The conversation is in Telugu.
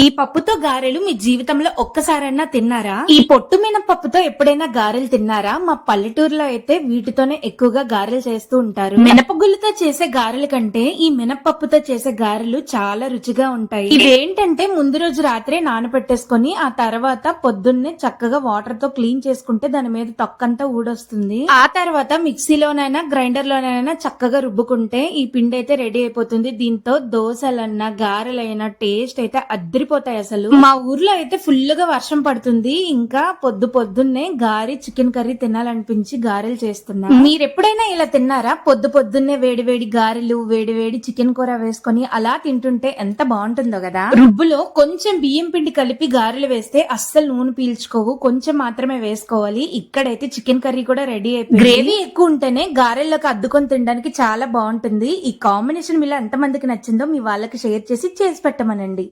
ఈ పప్పుతో గారెలు మీ జీవితంలో ఒక్కసారైనా తిన్నారా? ఈ పొట్టు మినపప్పుతో ఎప్పుడైనా గారెలు తిన్నారా? మా పల్లెటూరులో అయితే వీటితోనే ఎక్కువగా గారెలు చేస్తూ ఉంటారు. మినపగుళ్ళతో చేసే గారెల కంటే ఈ మినపప్పుతో చేసే గారెలు చాలా రుచిగా ఉంటాయి. ఇవేంటంటే ముందు రోజు రాత్రే నానబెట్టేసుకొని ఆ తర్వాత పొద్దున్నే చక్కగా వాటర్తో క్లీన్ చేసుకుంటే దాని మీద తొక్కంతా ఊడొస్తుంది. ఆ తర్వాత మిక్సీలోనైనా గ్రైండర్ లోనైనా చక్కగా రుబ్బుకుంటే ఈ పిండి అయితే రెడీ అయిపోతుంది. దీంతో దోశలన్నా గారెలైనా టేస్ట్ అయితే అద్దరిపోతాయి అసలు. మా ఊర్లో అయితే ఫుల్గా వర్షం పడుతుంది. ఇంకా పొద్దు పొద్దున్నే గారి చికెన్ కర్రీ తినాలనిపించి గారెలు చేస్తున్నా మీరు ఎప్పుడైనా ఇలా తిన్నారా? పొద్దు పొద్దున్నే వేడి వేడి గారెలు వేడి వేడి చికెన్ కూర వేసుకొని అలా తింటుంటే ఎంత బాగుంటుందో కదా? రుబ్బులో కొంచెం బియ్యం పిండి కలిపి గారెలు వేస్తే అస్సలు నూనె పీల్చుకోవు. కొంచెం మాత్రమే వేసుకోవాలి. ఇక్కడైతే చికెన్ కర్రీ కూడా రెడీ అయిపోయింది. గ్రేవీ ఎక్కువ ఉంటేనే గారెల్లోకి అద్దుకొని తినడానికి చాలా బాగుంటుంది. ఈ కాంబినేషన్ మీలో ఎంత మందికి నచ్చిందో మీ వాళ్ళకి షేర్ చేసి చేసి పెట్టమనండి.